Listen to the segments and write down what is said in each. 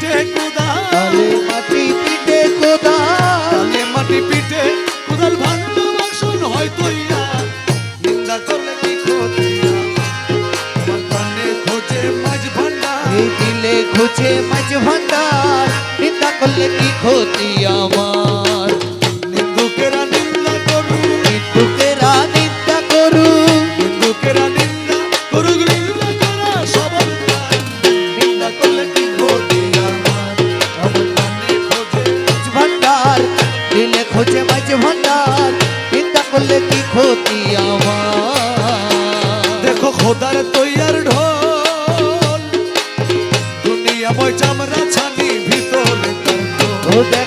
পিঠে কোদাল। তালে মাটি পিঠে কোদাল। তালে মাটি পিঠে কোদাল ভান্ডু বাসন হয় তৈয়া। নিন্দা করলে কি ক্ষতি আমার কানে খোঁজে মাছ ভান্ডার। এই দিলে খোঁজে মাছ ভান্ডার। নিন্দা করলে কি ক্ষতি আমার। বই চামড়া ভিতরে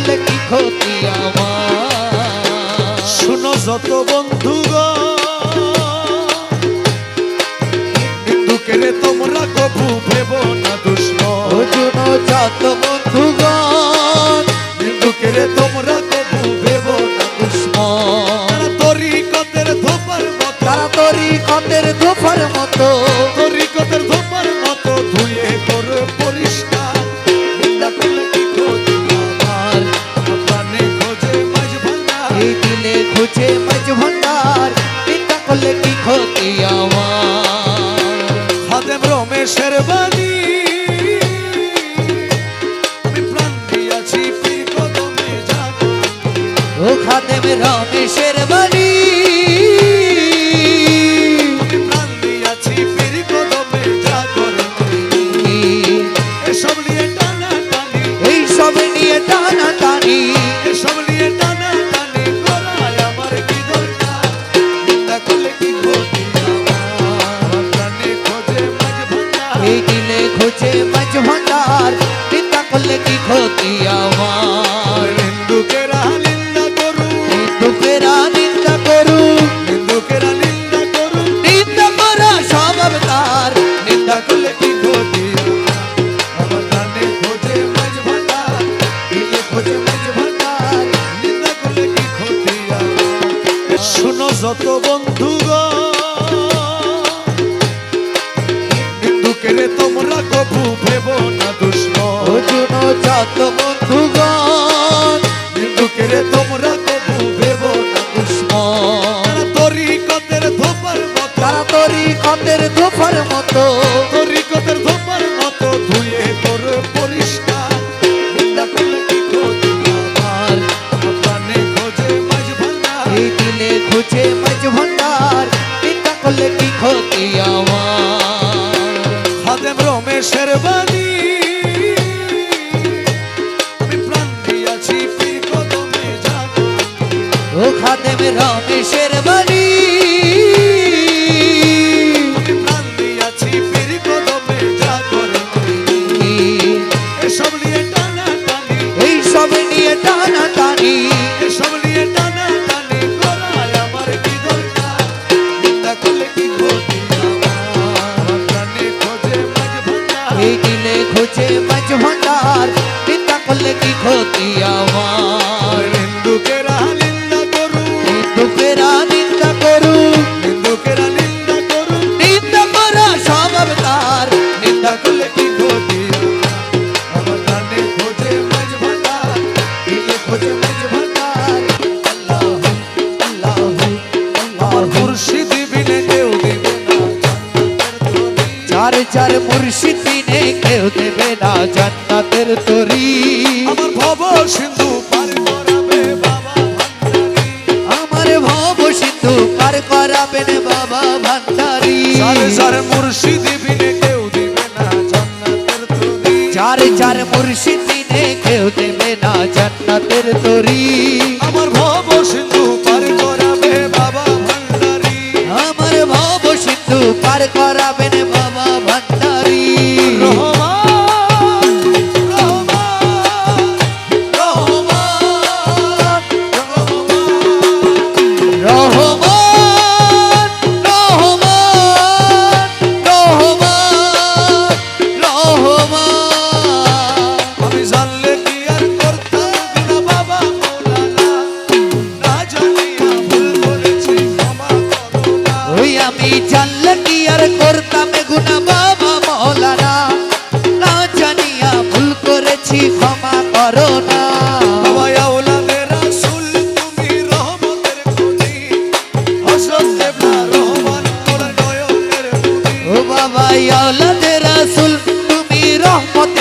তাতে কি ক্ষতি আমার? শুনো যত বন্ধু হিন্দুকেরে তোমরা কবু ভেব না দুষ্ণ। শুনো যত বন্ধু হিন্দুকেরে তোমরা কবু ভেব না দুষ্ণ। তারা তরি কতের ধোপার মতো। তরি কতের ধোপার মতো। রমেশের বাড়ি Lo voy না জান্নাতের তরি। আমার ভব সিন্ধু পার করাবে বাবা আমার ভব সিন্ধু পার করাবেন বাবা ভান্ডারি। সারে সারে মুর্শিদ বিনে কেউ দিবে না জান্নাতের তরি। চার চার মুর্শিদ বিনে কেউ দেবে না জান্নাতের তরি।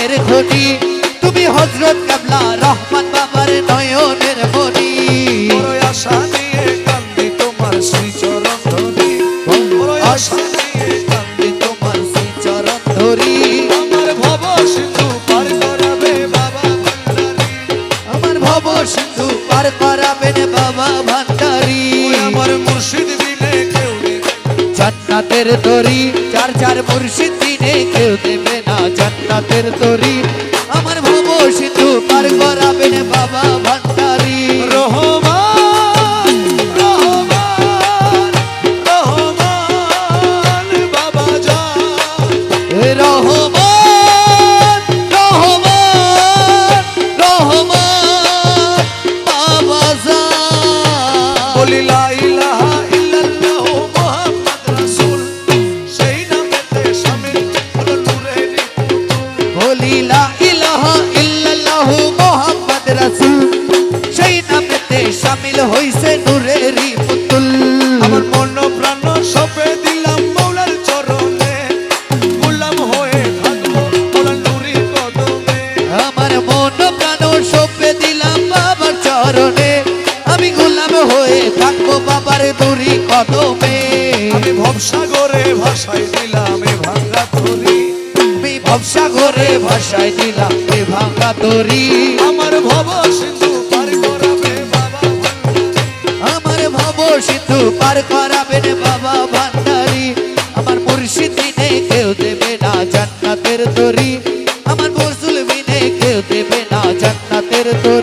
রহমতের খনি তুমি হযরত কাবলা রহমান বাবার নয়নের মনি বড় আশা নিয়ে কান্দি তোমার শ্রীচরণ ধরি। আশা নিয়ে কান্দি তোমার শ্রী ধরি। আমার ভব সিন্ধু পার করাবে বাবা আমার ভব সিন্ধু পার করাবেন বাবা ভান্ডারি। আমার মুর্শিদ বিনে কেউ জান্নাতের তরি চার চার মুর্শিদ জান্নাতের তরি দিলাম এ তরি। আমি ভবসাগরে ভাষায় দিলাম, এ তরি। আমার ভব সিন্ধু পার করাবে বাবা আমার ভব সিন্ধু পার করাবেন বাবা ভান্ডারি। আমার মুর্শিদ বিনে কেউ দেবে না জান্নাতের তরি। আমার বসুল বিনে কেউ দেবে না জান্নাতের তরি।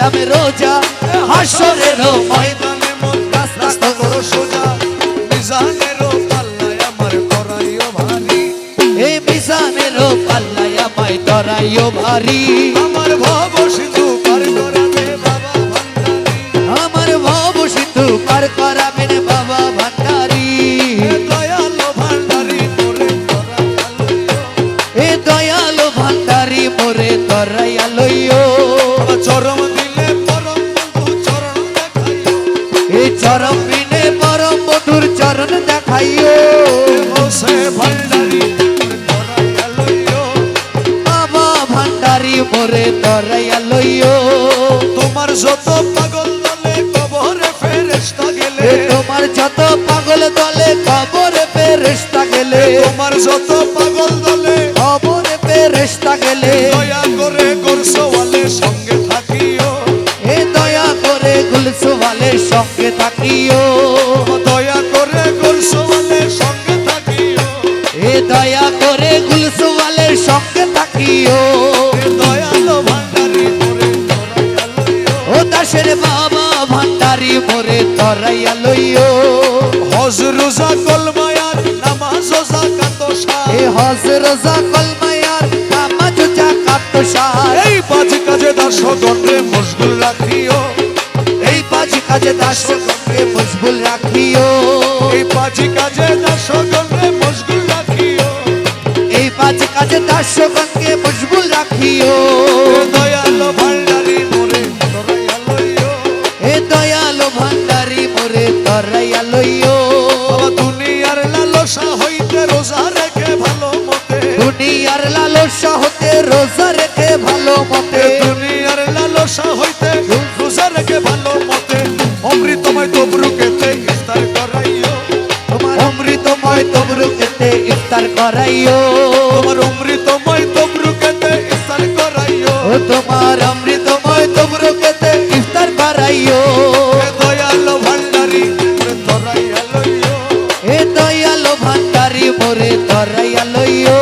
রাখিলাম রোজা। হাসরের ময়দান মন রাস্তা করো সোজা। মিজানের পাল্লায় আমার করাইও ভারী। এই মিজানের পাল্লায় আমায় ধরাইও ভারী। যত পাগল দলে কবরে পেরেস্তা গেলে দয়া করে গোরসওয়ালে সঙ্গে থাকিও। এ দয়া করে গুলসওয়ালের সঙ্গে থাকিও। দয়া করে গোরসওয়ালে সঙ্গে থাকিও। এ দয়া করে গুলসওয়ালের সঙ্গে থাকিও। দয়ালো ভান্ডারী করে ও দাসের বাবা ভান্ডারি মোরে ধরাইয়া লইও। হজ রোজা কলমায়ার নামাজ ও যাকাত সার এ হ নামাজ রোজা কলমায়ার নামাজ জাকাত সার এই পাঁচ কাজে রে মশগুল রাখিও। এই পাঁচ কাজে দাসগণকে মশগুল রাখিও। এই পাঁচ কাজে রে মশগুল রাখিও। এই পাঁচ কাজে দাসগণকে রোজা রেখে ভালো মতে। দুনিয়ার লালসা হইতে রোজা রেখে ভালো মতে। অমৃতময় তবরুকেতে ইফতার করাইও। তোমার অমৃতময় তবরুকেতে ইফতার করাইও। তোমার অমৃতময় তবরুকেতে ইফতার করাইও। তোমার অমৃতময় তবরুকেতে ইফতার করাইও। দয়ালো ভান্ডারি মোরে তোরাইয়া লইও। এ দয়ালো ভান্ডারি মোরে তরাইয়া লইও।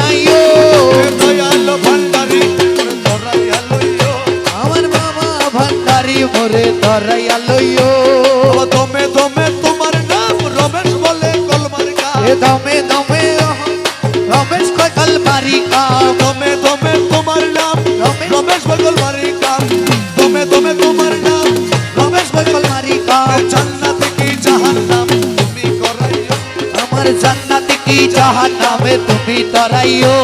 জান্নাতে নামে তুমি তরাইও।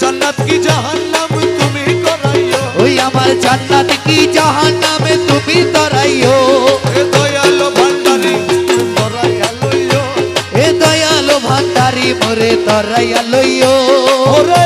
জান্নাত কি জাহান্নাম তুমি করাইও ওই আমার জান্নাত কি জাহান্নামে তুমি তরাইও? এ দয়ালো ভান্ডারি করাইয়া লইও। এ দয়ালো ভান্ডারি মোরে তরাইয়া লইও। ওরে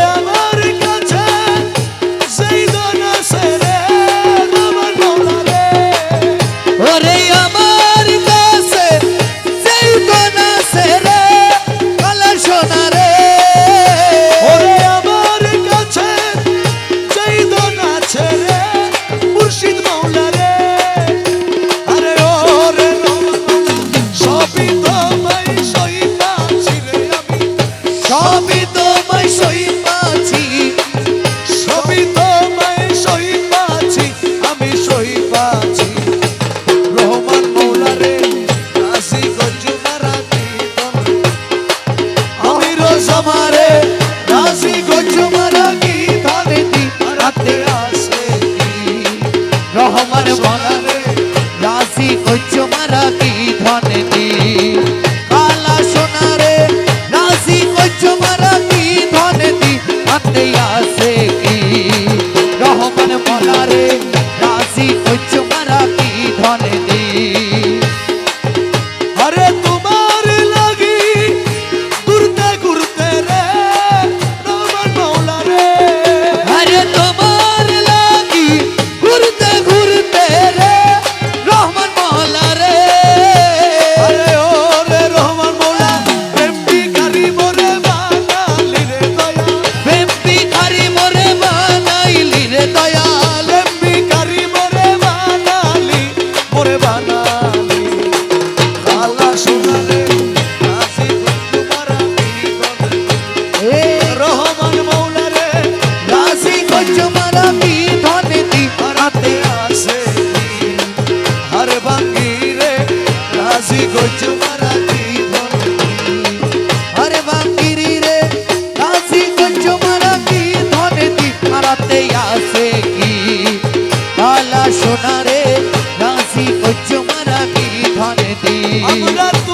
ধনে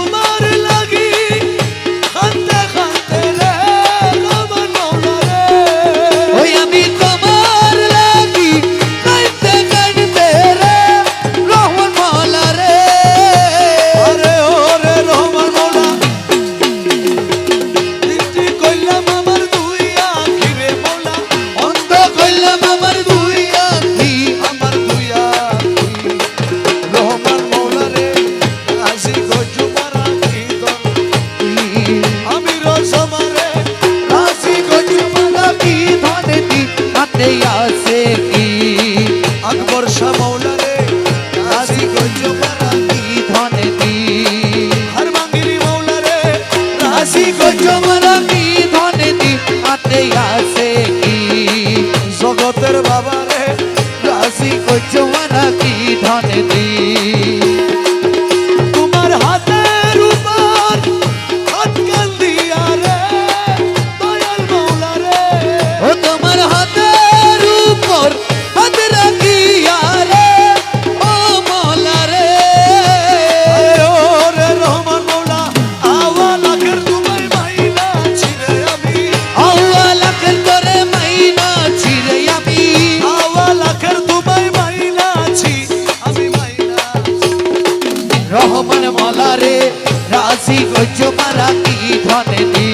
রে রাশি কইছ মারা কি ধনে দি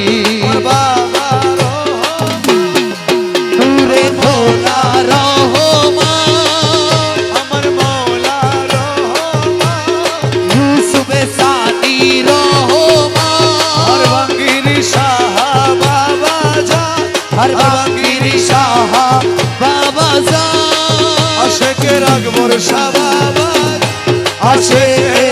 দূরে ধোলা রহমা আমার মৌলা রহমা ইউসুফে সানি রহমা হর বাঙ্গিরি সাহা বাবা যা হর বাঙ্গিরি সাহা বাবা যা আশেকের আকবর শাহ বাবা আশেকের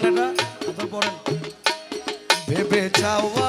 গানটা ভেবে চাওয়া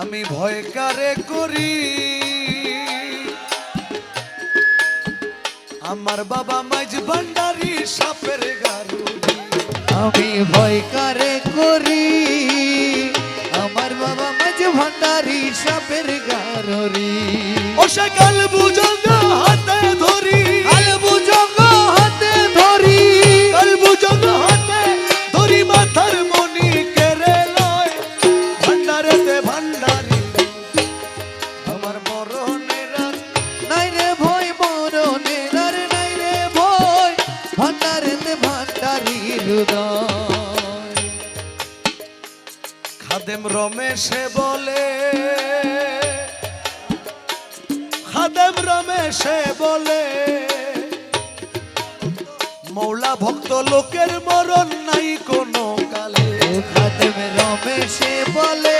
আমি ভয় কারে করি? আমার বাবা মাঝ ভান্ডারি সাপের গারু আমি ভয় কার রমেশে বলে, খাদেম রমেশে বলে, মৌলা ভক্ত লোকের মরণ নাই কোনো কালে। খাদেম রমেশে বলে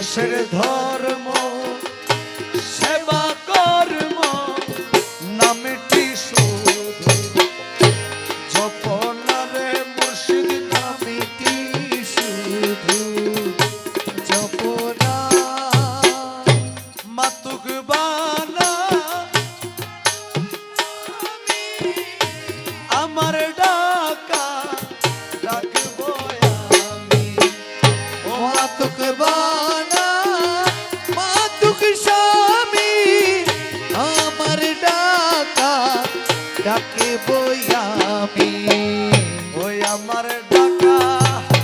লাশের ধর